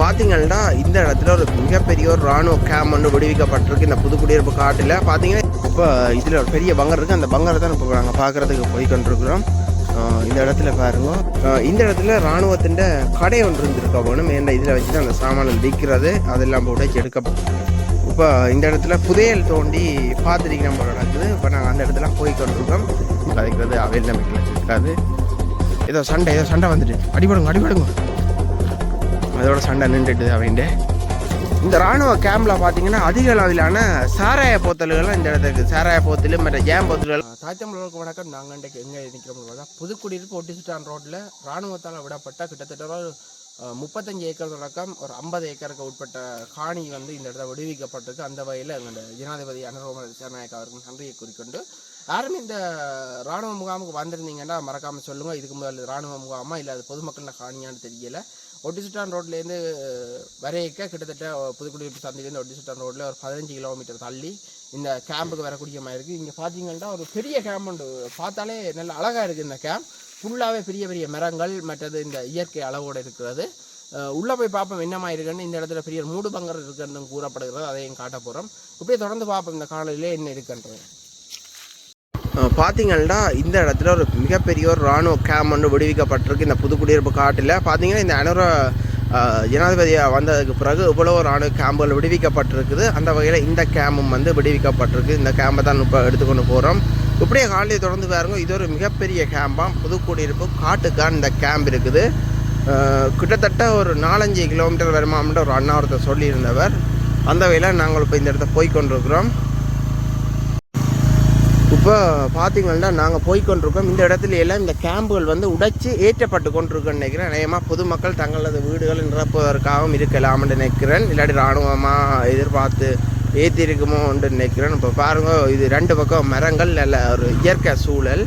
பார்த்தீங்கன்னா இந்த இடத்துல ஒரு மிகப்பெரிய ஒரு ராணுவ கேம்ப் ஒன்று விடுவிக்கப்பட்டிருக்கு இந்த புதுக்குடியிருப்பு காட்டில். பார்த்தீங்கன்னா இப்போ இதில் ஒரு பெரிய பங்கர் இருக்குது அந்த பங்கரை தான் இப்போ நாங்கள் பார்க்குறதுக்கு போய் கொண்டிருக்கிறோம் இந்த இடத்துல பாருங்க. இந்த இடத்துல ராணுவத்தின் கடை ஒன்று இருந்திருக்க. போகணும் ஏன்னா இதில் வச்சு தான் அந்த சாமான்கள் விற்கிறது. அதெல்லாம் போட்டு எடுக்கப்படும் இப்போ இந்த இடத்துல புதையல் தோண்டி பார்த்துருக்கிற நம்ம நடக்குது. இப்போ நாங்கள் அந்த இடத்துல போய் கொண்டிருக்கோம் கதைக்கிறது அவையில் நம்பிக்கையில் இருக்காது ஏதோ சண்டை ஏதோ சண்டை வந்துட்டு. அடிபடுங்க அடிபடுங்க. அதோட சண்டை நின்றுட்டு அப்படின்ட்டு. இந்த ராணுவ கேம்பில் பார்த்தீங்கன்னா அதிக அளவிலான சாராய போத்தல்கள்லாம் இந்த இடத்துக்கு சாராய போத்தல் மற்ற ஜேம் போத்தல்கள். தாய்த்தமிழர்களுக்கு வணக்கம். நாங்கள் இன்றைக்கு எங்கே நிற்கிறோம் பார்த்தா புதுக்குடியிருப்பு ஒட்டிசுட்டான் ரோட்டில் ராணுவத்தால் விடப்பட்ட கிட்டத்தட்ட ஒரு முப்பத்தஞ்சு ஏக்கர் தொடக்கம் ஒரு ஐம்பது ஏக்கருக்கு உட்பட்ட காணி வந்து இந்த இடத்துல விடுவிக்கப்பட்டிருக்கு. அந்த வகையில் எங்கள் ஜனாதிபதி அனுரோம சேநாயக் அவருக்கு நன்றியை குறிக்கொண்டு யாரும் இந்த இராணுவ முகாமுக்கு வந்திருந்தீங்கன்னா மறக்காமல் சொல்லுங்கள் இதுக்கு முதல்ல இராணுவ முகாமா இல்லை அது பொதுமக்கள் காணியான்னு தெரியலை. ஒட்டிசுட்டான் ரோட்லேருந்து வரையக்க கிட்டத்தட்ட புதுக்குடியிருப்பு சந்தையிலேருந்து ஒட்டிசுட்டான் ரோட்டில் ஒரு பதினஞ்சு கிலோமீட்டர் தள்ளி இந்த கேம்புக்கு வரக்கூடிய மாதிரி இருக்குது. இங்கே பார்த்தீங்கன்னா ஒரு பெரிய கேம்ப் உண்டு. பார்த்தாலே நல்ல அழகாக இருக்குது இந்த கேம்ப் ஃபுல்லாகவே பெரிய பெரிய மரங்கள் மற்றது இந்த இயற்கை அளவோடு இருக்கிறது. உள்ளே போய் பார்ப்போம் என்னமா இருக்குன்னு. இந்த இடத்துல பெரிய மூடு பங்கர் இருக்குன்னு கூறப்படுகிறது. அதையும் காட்ட போகிறோம் இப்படியே தொடர்ந்து பார்ப்போம் இந்த காலையிலே என்ன இருக்குன்றது. பார்த்தீங்கன்னா இந்த இடத்துல ஒரு மிகப்பெரிய ஒரு ராணுவ கேம்ப் ஒன்று விடுவிக்கப்பட்டிருக்கு. இந்த புதுக்குடியிருப்பு காட்டில். பார்த்தீங்கன்னா இந்த அனுர ஜனாதிபதியாக வந்ததுக்கு பிறகு இவ்வளோ ராணுவ கேம்புகள் விடுவிக்கப்பட்டிருக்குது. அந்த வகையில் இந்த கேம்பும் வந்து விடுவிக்கப்பட்டிருக்கு. இந்த கேம்பை தான் இப்போ எடுத்துக்கொண்டு போகிறோம் இப்படியே காலையை தொடர்ந்து பாருங்க இது ஒரு மிகப்பெரிய கேம்பாக புதுக்குடியிருப்பு காட்டுக்கான் இந்த கேம்ப் இருக்குது. கிட்டத்தட்ட ஒரு நாலஞ்சு கிலோமீட்டர் வருமாம்ன்ற ஒரு அண்ணா ஒருத்தர் சொல்லியிருந்தவர். அந்த வகையில் நாங்கள் இப்போ இந்த இடத்த போய் கொண்டிருக்கிறோம் இப்போ பார்த்தீங்கன்னா நாங்கள் போய் கொண்டிருக்கோம். இந்த இடத்துல எல்லாம் இந்த கேம்புகள் வந்து உடைச்சு ஏற்றப்பட்டு கொண்டிருக்கோன்னு நினைக்கிறேன். நிச்சயமாக பொதுமக்கள் தங்களது வீடுகள் நிரப்புவதற்காகவும் இருக்கலாம்னு நினைக்கிறேன். இல்லாட்டி இராணுவமாக எதிர்பார்த்து ஏற்றிருக்குமோன்னு நினைக்கிறேன். இப்போ பாருங்கள் இது ரெண்டு பக்கம் மரங்கள் நல்ல ஒரு இயற்கை சூழல்.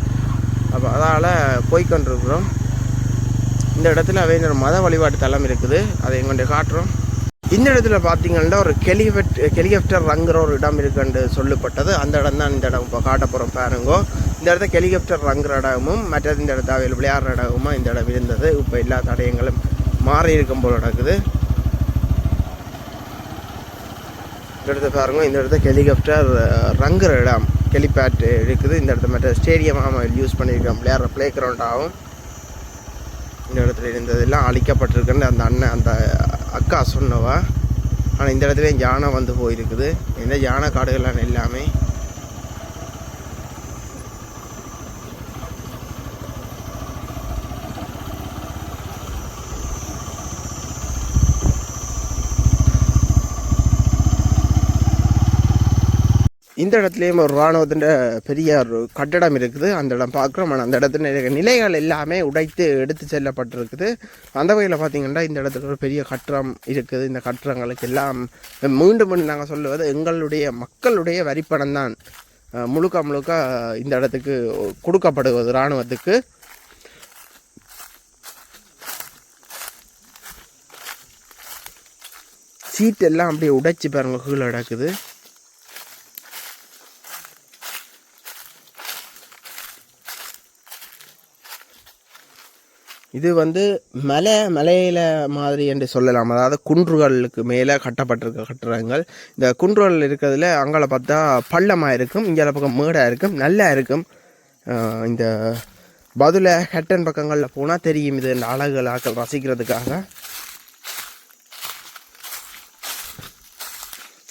அப்போ அதால் போய்கொண்டிருக்கிறோம் இந்த இடத்துல அவங்க மத வழிபாட்டு தலம் இருக்குது. அதை எங்கள்கிட்ட காட்டுறோம். இந்த இடத்துல பார்த்தீங்கன்னா ஒரு கெலிஃபெட் ஹெலிகாப்டர் ரங்குற ஒரு இடம் இருக்குன்னு சொல்லப்பட்டது. அந்த இடம் தான் இந்த இடம். இப்போ காட்ட போகிறோம் பாருங்கோ. இந்த இடத்த ஹெலிகாப்டர் ரங்குற இடமும் மற்றது இந்த இடத்த அவையில் விளையாடுற இடமும் இந்த இடம் இருந்தது. இப்போ எல்லா தடயங்களும் மாறி இருக்கும் போல் நடக்குது. இந்த இடத்த பாருங்க. இந்த இடத்த ஹெலிகாப்டர் ரங்குற இடம் ஹெலிபேட் இருக்குது. இந்த இடத்த மற்ற ஸ்டேடியமாக யூஸ் பண்ணியிருக்கோம் விளையாடுற ப்ளே கிரவுண்டாகவும் இந்த இடத்துல இருந்ததெல்லாம் அழிக்கப்பட்டிருக்குன்னு அந்த அண்ணன் அந்த அக்கா சொன்னவா. ஆனால் இந்த இடத்துல யானை வந்து போயிருக்குது. இந்த யானை காடுகள்லாம் எல்லாமே இந்த இடத்துலையும் ஒரு இராணுவத்தின் பெரிய ஒரு கட்டடம் இருக்குது. அந்த இடம் பார்க்குறோம். ஆனால் அந்த இடத்துல நிலைகள் எல்லாமே உடைத்து எடுத்து செல்லப்பட்டிருக்குது. அந்த வகையில் பார்த்தீங்கன்னா இந்த இடத்துல ஒரு பெரிய கட்டடம் இருக்குது. இந்த கட்டடங்களுக்கு எல்லாம் மீண்டும் மீண்டும் நாங்கள் சொல்லுவது எங்களுடைய மக்களுடைய வரிப்பணம் தான். முழுக்க முழுக்க இந்த இடத்துக்கு கொடுக்கப்படுவது இராணுவத்துக்கு சீட் எல்லாம் அப்படியே உடைச்சி பாருங்க கீழே கிடக்குது. இது வந்து மலை மலையில மாதிரி என்று சொல்லலாம். அதாவது குன்றுகளுக்கு மேலே கட்டப்பட்டிருக்க கட்டுறங்கள். இந்த குன்றுகள் இருக்கிறதுல அங்கே பார்த்தா பள்ளமாக இருக்கும் இங்கே பக்கம் மேடாக இருக்கும் நல்லா இருக்கும். இந்த பதுல ஹெட்டன் பக்கங்களில் போனால் தெரியும் இது இந்த அழகுகள் ஆக்கள் ரசிக்கிறதுக்காக.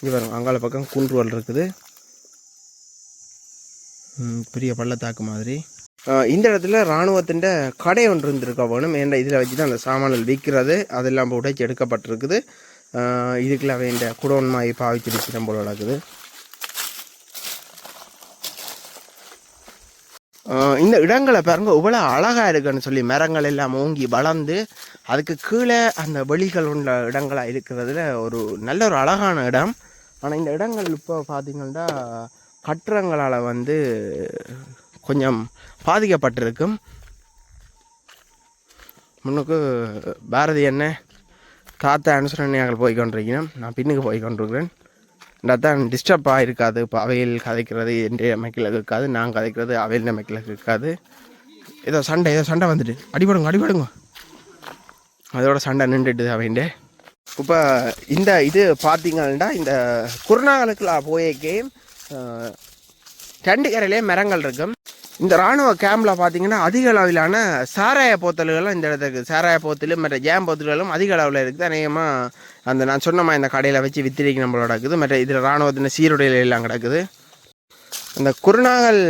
இவர் அங்கால பக்கம் குன்றுகள் இருக்குது. பெரிய பள்ளத்தாக்கு மாதிரி. இந்த இடத்துல இராணுவத்தின் கடை ஒன்று இருந்திருக்க வேணும் என்ற இதில் வச்சு தான் அந்த சாமான்கள் விற்கிறது. அதெல்லாம் உடைச்சி எடுக்கப்பட்டிருக்குது. ஆஹ் இதுக்குள்ள வேண்ட குடோன் மாதிரி பாவிச்சிருச்சு போல நடக்குது. இந்த இடங்களை பாருங்கள் இவ்வளோ அழகாக இருக்குன்னு சொல்லி மரங்கள் எல்லாம் ஓங்கி வளர்ந்து அதுக்கு கீழே அந்த வெளிகள் உள்ள இடங்களாக இருக்கிறதுல ஒரு நல்ல ஒரு அழகான இடம். ஆனால் இந்த இடங்கள் இப்போ பார்த்திங்கன்னா கட்டுறங்களால் வந்து கொஞ்சம் பாதிக்கப்பட்டிருக்கும். முன்னுக்கு பாரதி என்ன தாத்தா அனுசரணையாக போய் கொண்டிருக்கிறேன் நான் பின்னுக்கு போய் கொண்டிருக்கிறேன். தான் டிஸ்டர்ப் ஆகிருக்காது இப்போ அவையில் கதைக்கிறது என்ற அமைக்கில் இருக்காது. நான் கதைக்கிறது அவையில் அமைக்கில் இருக்காது. ஏதோ சண்டை ஏதோ சண்டை வந்துட்டு. அடிபடுங்க அடிபடுங்க. அதோட சண்டை நின்றுட்டுது அவைண்டே இப்போ இந்த இது பார்த்தீங்கன்னா இந்த குருநாகலுக்குலாம் போய கேம் ரெண்டு கரையிலே மரங்கள் இருக்கும். இந்த ராணுவ கேம்பில் பார்த்தீங்கன்னா அதிக அளவிலான சாராய போத்தல்களும் இந்த இடத்துக்கு சாராய போத்தல் மற்ற ஜேம் போத்தல்களும் அதிக அளவில் இருக்குது. அநேகமாக அந்த நான் சொன்னமா இந்த கடையில் வச்சு வித்திரிக்கு நம்மளோட இருக்குது மற்ற இதில் இராணுவத்தின சீருடையில எல்லாம் கிடக்குது. அந்த குருநாகல்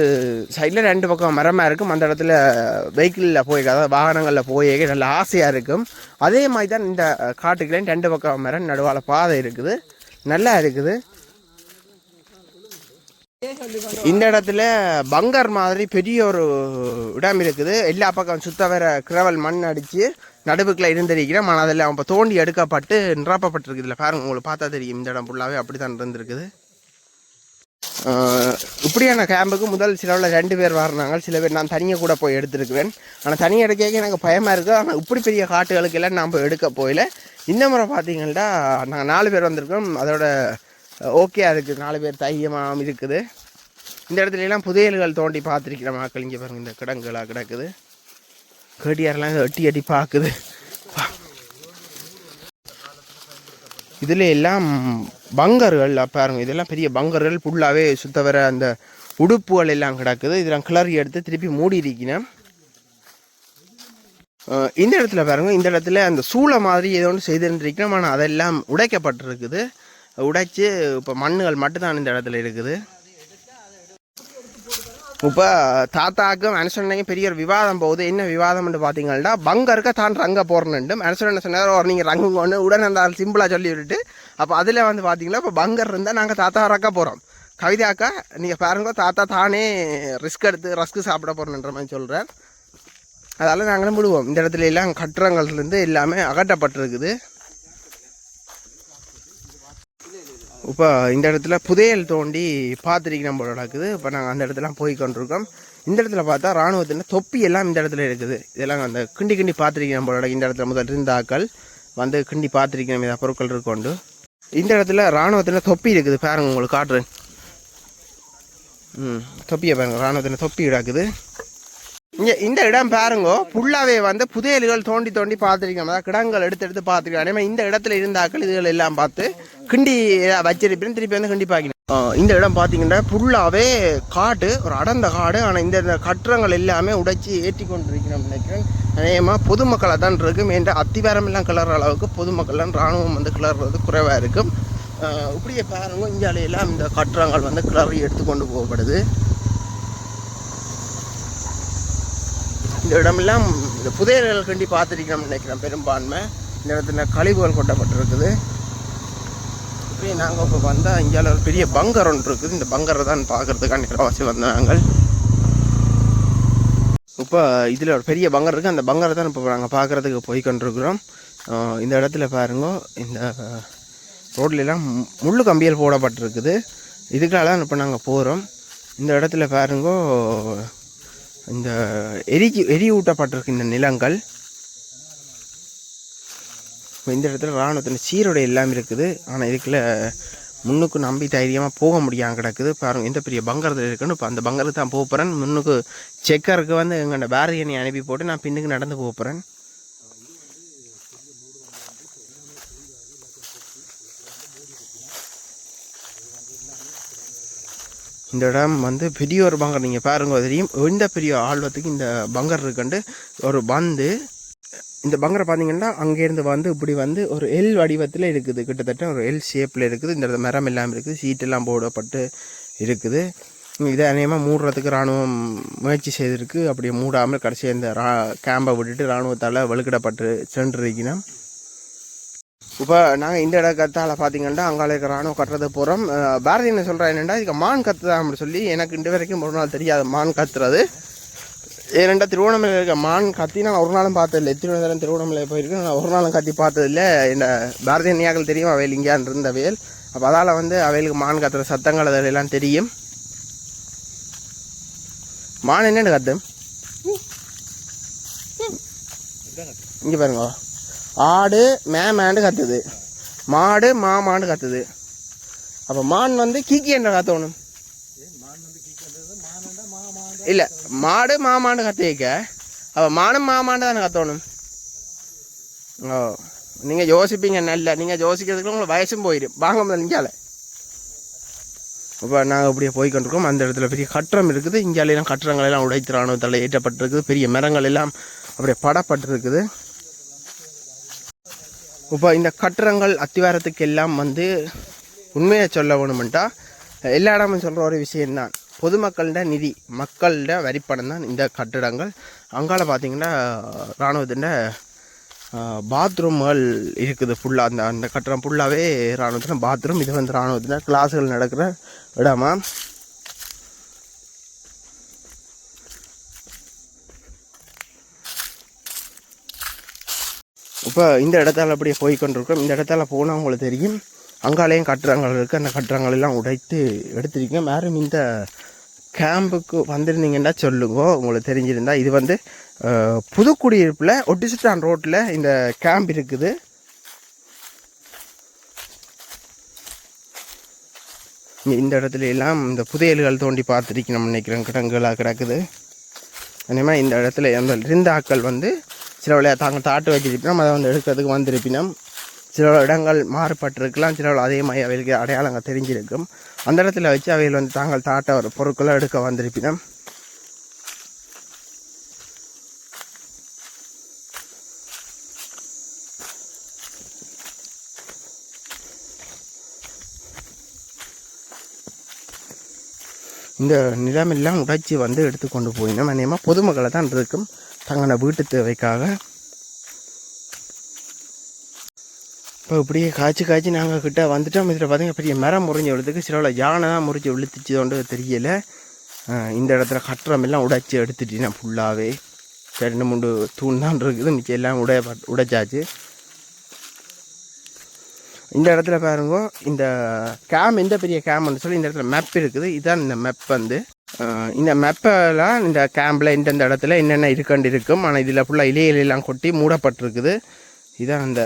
சைடில் ரெண்டு பக்கம் மரமாக இருக்கும். அந்த இடத்துல வெஹிக்கிளில் போய் அதாவது வாகனங்களில் போய் நல்ல ஆசையாக இருக்கும். அதே மாதிரி தான் இந்த காட்டுக்குள்ளேயும் ரெண்டு பக்கம் மரம் நடுவால் பாதை இருக்குது. நல்லா இருக்குது. இந்த இடத்துல பங்கர் மாதிரி பெரிய ஒரு இடம் இருக்குது. எல்லா பக்கம் சுத்த வேற கிரவல் மண் அடித்து நடுவுக்குள்ள இருந்திருக்கிறேன் ஆனால் அதில் அவங்க தோண்டி எடுக்கப்பட்டு நிரப்பப்பட்டிருக்கு இதில் பாருங்க உங்களுக்கு பார்த்தா தெரியும். இந்த இடம் ஃபுல்லாகவே அப்படி தான் இருந்திருக்குது. இப்படியான கேம்புக்கு முதல் சிலவில் ரெண்டு பேர் வர்றாங்க. சில பேர் நான் தனியாக கூட போய் எடுத்திருக்கிறேன் ஆனால் தனியாக எடுக்க எனக்கு பயமாக இருக்குது ஆனால் இப்படி பெரிய காட்டுகளுக்கெல்லாம் நான் போய் எடுக்க போயில இந்த முறை பார்த்தீங்கன்னா நாங்கள் நாலு பேர் வந்திருக்கோம். அதோட ஓகே இருக்குது நாலு பேர் தைரியமாக இருக்குது. இந்த இடத்துல எல்லாம் புதையல்கள் தோண்டி பார்த்துருக்கிற மக்கள். இங்கே பாருங்க இந்த கிடங்குகளாக கிடக்குது. கடியாரெலாம் எட்டி அட்டி பார்க்குது. இதில் எல்லாம் பங்கர்கள் பாருங்க இதெல்லாம் பெரிய பங்கர்கள். ஃபுல்லாகவே சுத்த வர அந்த உடுப்புகள் எல்லாம் கிடக்குது. இதெல்லாம் கிளறி எடுத்து திருப்பி மூடி இருக்கிறேன் இந்த இடத்துல பாருங்க இந்த இடத்துல அந்த சூளை மாதிரி ஏதோ ஒன்று செய்திருந்திருக்கணும் ஆனால் அதெல்லாம் உடைக்கப்பட்டிருக்குது. உடைச்சி இப்போ மண்ணுகள் மட்டும்தான் இந்த இடத்துல இருக்குது. இப்போ தாத்தாக்கும் மனுஷனையும் பெரிய ஒரு விவாதம் போகுது. என்ன விவாதம்னு பார்த்தீங்கன்னா பங்கருக்க தான் ரங்க போடணுண்டு மனுஷன் என்ன சொன்னார் ஒரு நீங்கள் ரங்குங்கன்னு உடனே அந்த சிம்பிளாக சொல்லி விட்டுட்டு அப்போ அதில் வந்து பார்த்தீங்கன்னா இப்போ பங்கர் இருந்தால் நாங்கள் தாத்தா ரக்க போகிறோம் கவிதாக்கா நீங்கள் பாருங்க தாத்தா தானே ரிஸ்க் எடுத்து ரஸ்க்கு சாப்பிட போகிறோன்ற மாதிரி சொல்கிறேன் அதால் நாங்களும் விடுவோம். இந்த இடத்துல எல்லாம் கட்டுறங்கள்லேருந்து எல்லாமே அகட்டப்பட்டிருக்குது இப்போ இந்த இடத்துல புதையல் தோண்டி பார்த்துருக்கு நம்மளோட இருக்குது இப்போ நாங்கள் அந்த இடத்துல போய் கொண்டிருக்கோம் இந்த இடத்துல பார்த்தா ராணுவத்தின் தொப்பி எல்லாம் இந்த இடத்துல இருக்குது. இதெல்லாம் அந்த கிண்டி கிண்டி பார்த்துருக்கு நம்மளோட இந்த இடத்துல முதல் இருந்தாக்கள் வந்து கிண்டி பார்த்துருக்கணும் நம்ம பொருட்கள் இருக்கொண்டு இந்த இடத்துல ராணுவத்தின் தொப்பி இருக்குது. பாருங்க உங்களுக்கு காட்டுறேன். ம் தொப்பியை பாருங்கள் ராணுவத்தின் தொப்பி கிடக்குது. இங்கே இந்த இடம் பாருங்கோ ஃபுல்லாகவே வந்து புதையல்கள் தோண்டி தோண்டி பார்த்துருக்கோம். அதாவது கிடங்கள் எடுத்து எடுத்து பார்த்துருக்கோம். அதே மாதிரி இந்த இடத்துல இருந்தாக்கள் இதுகள் எல்லாம் பார்த்து கிண்டி வச்சிருப்பேன். திருப்பி வந்து கிண்டி பார்க்கணும் இந்த இடம் பார்த்தீங்கன்னா ஃபுல்லாகவே காடு ஒரு அடர்ந்த காடு. ஆனால் இந்த இந்த கட்டுறங்கள் எல்லாமே உடைச்சி ஏற்றி கொண்டிருக்கிறோம் நினைக்கிறேன். அநேகமாக பொதுமக்களாக தான் இருக்கும். என்ற அத்திவாரம் எல்லாம் கிளற அளவுக்கு பொதுமக்கள்லாம் இராணுவம் வந்து கிளறது குறைவாக இருக்கும். இப்படியே பாருங்க இந்தியாவில எல்லாம் இந்த கட்டுறங்கள் வந்து கிளறி எடுத்து கொண்டு போகப்படுது. இந்த இடமெல்லாம் இந்த புதையல்கள் கண்டி பார்த்துருக்கணும்னு நினைக்கிறேன் பெரும்பான்மை. இந்த இடத்துல கழிவுகள் கொட்டப்பட்டிருக்குது. இப்படி நாங்கள் இப்போ வந்தால் இந்தியாவில் ஒரு பெரிய பங்கர் ஒன்று இருக்குது. இந்த பங்கரை தான் பார்க்கறதுக்கான நிறவாசி வந்த நாங்கள் இப்போ இதில் ஒரு பெரிய பங்கர் இருக்குது அந்த பங்கரை தான் இப்போ நாங்கள் பார்க்குறதுக்கு போய் கொண்டிருக்கிறோம் இந்த இடத்துல பாருங்க. இந்த ரோட்லலாம் மு- முள்ளு கம்பியல் போடப்பட்டிருக்குது. இதுக்காக தான் இப்போ நாங்கள் போகிறோம் இந்த இடத்துல பாருங்க. இந்த எரிக்கு எரியூட்டப்பட்டிருக்கு இந்த நிலங்கள். இப்போ இந்த இடத்துல இராணுவத்தின் சீருடை எல்லாம் இருக்குது. ஆனால் இதுக்குள்ள முன்னுக்கு நம்பி தைரியமாக போக முடியாமல் கிடக்குது. பாருங்க எந்த பெரிய பங்கரத்தில் இருக்குன்னு இப்போ அந்த பங்கரத்தை தான் போக போகிறேன் முன்னுக்கு செக்கருக்கு வந்து எங்கள்ட பேரியனை அனுப்பி போட்டு நான் பின்னுக்கு நடந்து போக போகிறேன் இந்த இடம் வந்து பெரிய ஒரு பங்கர். நீங்கள் பாருங்க தெரியும். இந்த பெரிய ஆழ்வத்துக்கு இந்த பங்கர் இருக்குண்டு ஒரு பந்து. இந்த பங்கரை பார்த்தீங்கன்னா அங்கேருந்து வந்து இப்படி வந்து ஒரு எல் வடிவத்தில் இருக்குது. கிட்டத்தட்ட ஒரு எல் ஷேப்பில் இருக்குது. இந்த இடத்துல மரம் இல்லாமல் இருக்குது. சீட்டெல்லாம் போடப்பட்டு இருக்குது. இதை அநேகமாக மூடுறதுக்கு இராணுவம் முயற்சி செய்திருக்கு. அப்படி மூடாமல் கடைசியாக இந்த ரா கேம்பை விட்டுட்டு இராணுவத்தால் வலுக்கிடப்பட்டு சென்றிருக்கணும் இப்போ நாங்கள் இந்த இடத்தால் பார்த்தீங்கன்னா அங்கால இருக்கிற ராணுவம் கட்டுறது போகிறோம் பாரதி என்ன சொல்கிறா என்னென்னா இதுக்கு மான் கத்துதான் அப்படி சொல்லி எனக்கு இன்று வரைக்கும் ஒரு நாள் தெரியாது மான் கத்துறது. ஏனெண்டா திருவண்ணாமலை இருக்க மான் கத்தி நான் ஒரு நாளும் பார்த்ததில்லை. திருவண்ணாமலை திருவண்ணாமலை போயிருக்கேன் நான் ஒரு நாளும் கத்தி பார்த்ததில்ல. என்ன பாரதிய நியாக்கள் தெரியும் அவையில் இங்கேயான் இருந்த அவையல்? அப்போ அதால் வந்து அவைகளுக்கு மான் கத்துற சத்தங்கள் அதில் எல்லாம் தெரியும். மான் என்னென்னு கத்து. இங்கே பாருங்க. ஆடு மேமேண்டு கத்துது. மாடு மாமாண்டு கத்துது. அப்போ மான் வந்து கீக்கி என்ற கத்தணும் இல்லை மாடு மாமாண்டு கத்து வைக்க அப்போ மானும் மாமாண்டு தானே கத்தணும் ஓ நீங்கள் யோசிப்பீங்க நல்ல நீங்கள் யோசிக்கிறதுக்கு உங்களுக்கு வயசும் போயிடும் வாங்க முதல்ல இங்கால இப்போ நாங்கள் அப்படியே போய் கொண்டிருக்கோம். அந்த இடத்துல பெரிய கட்டடம் இருக்குது. இங்காலையெல்லாம் கட்டடங்கள் உடைத்து ராணுவத்தால் ஏற்றப்பட்டிருக்குது. பெரிய மரங்கள் எல்லாம் அப்படியே படப்பட்டிருக்குது. இப்போ இந்த கட்டடங்கள் அத்திவாரத்துக்கு எல்லாம் வந்து உண்மையை சொல்ல வேணுமெண்டா எல்லா இடமும் சொல்கிற ஒரு விஷயம்தான் பொதுமக்களோட நிதி மக்களோட வரிப்பணம் தான் இந்த கட்டிடங்கள். அங்கால பார்த்தீங்கன்னா இராணுவத்தின் பாத்ரூம்கள் இருக்குது ஃபுல்லாக அந்த அந்த கட்டடம் ஃபுல்லாகவே இராணுவத்தின் பாத்ரூம் இது வந்து இராணுவத்தின் கிளாஸுகள் நடக்கிற இடமா. இப்போ இந்த இடத்தால் அப்படியே போய் கொண்டிருக்கோம் இந்த இடத்தால போனால் உங்களுக்கு தெரியும். அங்காலேயும் கட்டுறங்கள் இருக்குது அந்த கட்டுறங்கள் எல்லாம் உடைத்து எடுத்துருக்கீங்க மேலும் இந்த கேம்புக்கு வந்திருந்தீங்கன்னா சொல்லுங்க. உங்களுக்கு தெரிஞ்சிருந்தா. இது வந்து புதுக்குடியிருப்பில் ஒட்டிசிட்டான் ரோட்டில் இந்த கேம்ப் இருக்குது. இந்த இடத்துல எல்லாம் இந்த புதையல்கள் தோண்டி பார்த்துருக்கணும் நினைக்கிறேன். கிடங்குகளாக கிடக்குது. அதேமாதிரி இந்த இடத்துல அந்த ரிந்தாக்கள் வந்து சில விளையா தாங்க தாட்டு வச்சிருப்பினோம் அதை வந்து எடுக்கிறதுக்கு வந்திருப்பினோம் சில இடங்கள் மாறுபட்டிருக்கலாம் சில அதே மாதிரி அவைகளுக்கு அடையாளங்கள் தெரிஞ்சிருக்கும். அந்த இடத்துல வச்சு அவைகள் வந்து தாங்கள் தாட்ட ஒரு பொருட்களை எடுக்க வந்திருப்பினோம் இந்த நிலமெல்லாம் உடைச்சி வந்து எடுத்துக்கொண்டு போயினோம். அநேகமாக பொதுமக்களை தான் இருக்கும். தங்களோட வீட்டு தேவைக்காக. இப்போ இப்படியே காய்ச்சி காய்ச்சி நாங்கள் கிட்ட வந்துட்டோம். இதில் பார்த்தீங்கன்னா பெரிய மரம் முறிஞ்சு விழுதுக்கு சில யானை தான் முறிஞ்சு விழுத்துச்சதோண்டு தெரியல. இந்த இடத்துல கட்டுறம் எல்லாம் உடைச்சி எடுத்துட்டேன் ஃபுல்லாகவே ரெண்டு மூணு தூண் தான் இருக்குது. மிச்சம் எல்லாம் உடைய உடைச்சாச்சு. இந்த இடத்துல பாருங்க இந்த கேம் எந்த பெரிய கேம்னு சொல்லி இந்த இடத்துல மேப் இருக்குது. இதுதான் இந்த மேப் வந்து. இந்த மேப்பெல்லாம் இந்த கேம்பில் இந்தந்த இடத்துல என்னென்ன இருக்குன்னு இருக்கும் ஆனால் இதில் ஃபுல்லாக இலையிலெல்லாம் கொட்டி மூடப்பட்டிருக்குது. இதான் அந்த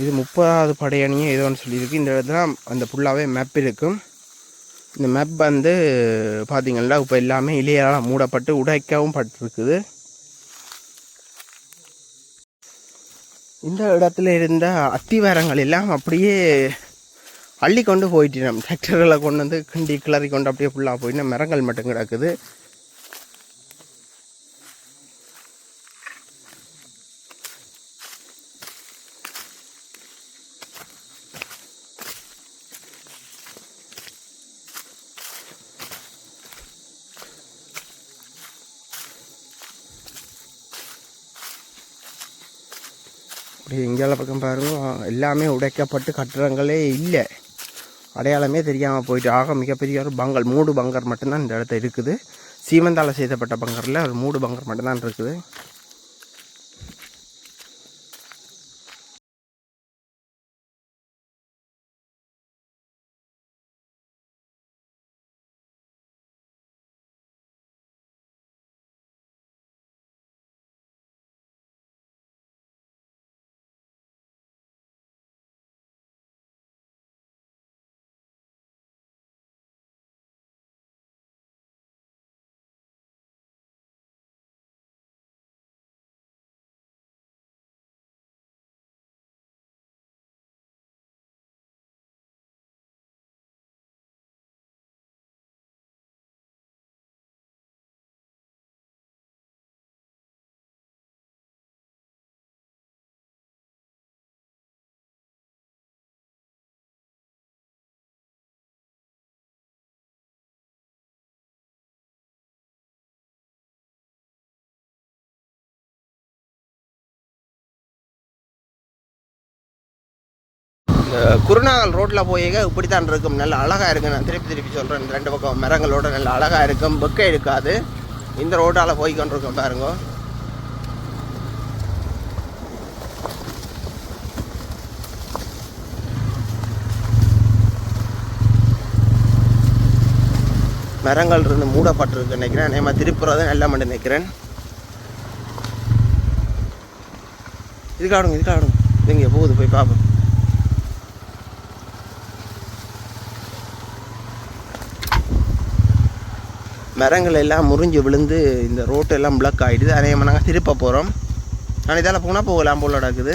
இது முப்பதாவது படையணியும் ஏதோன்னு சொல்லியிருக்கு. இந்த இடத்துல அந்த ஃபுல்லாகவே மேப் இருக்கும். இந்த மேப் வந்து பார்த்தீங்கன்னா இப்போ எல்லாமே இலையால் மூடப்பட்டு உடைக்கவும் பட்டிருக்குது. இந்த இடத்துல இருந்த அத்திவாரங்கள் எல்லாம் அப்படியே அள்ளி கொண்டு போயிட்டு நம்ம டிராக்டர்களை கொண்டு வந்து கிண்டி கிளறி கொண்டு அப்படியே ஃபுல்லாக போயிட்டு மரங்கள் மட்டும் கிடக்குது. அப்படி இந்தியாவில் பக்கம் பாருங்க எல்லாமே உடைக்கப்பட்டு கட்டிடங்களே இல்லை. அடையாளமே தெரியாமல் போயிட்டு ஆக மிகப்பெரிய ஒரு பங்கல் மூடு பங்கர் மட்டும்தான் இந்த இடத்துல இருக்குது. சீமந்தால செய்தப்பட்ட பங்கரில் ஒரு மூடு பங்கர் மட்டும்தான் இருக்குது. குருநாகல் ரோட்டில் போய் இப்படி தான் இருக்கும். நல்ல அழகாக இருக்கும் நான் திருப்பி திருப்பி சொல்கிறேன் இந்த ரெண்டு பக்கம் மரங்களோட நல்ல அழகாக இருக்கும். வெக்கை இருக்காது இந்த ரோட்டால் போய் கொண்டிருக்கோம் பாருங்க. மரங்கள் இருந்து மூடப்பட்டிருக்கு நினைக்கிறேன். நேமா திருப்புறதை நல்ல மட்டும் நினைக்கிறேன். இதுக்காடுங்க இதுக்காடுங்க இது இங்கே போகுது போய் பார்ப்போம் மரங்கள் எல்லாம் முறிஞ்சு விழுந்து இந்த ரோட்டெல்லாம் பிளாக் ஆகிடுது அதே நாங்கள் திருப்ப போகிறோம் ஆனால் இதால் போனால் போகலாம் போல் நடக்குது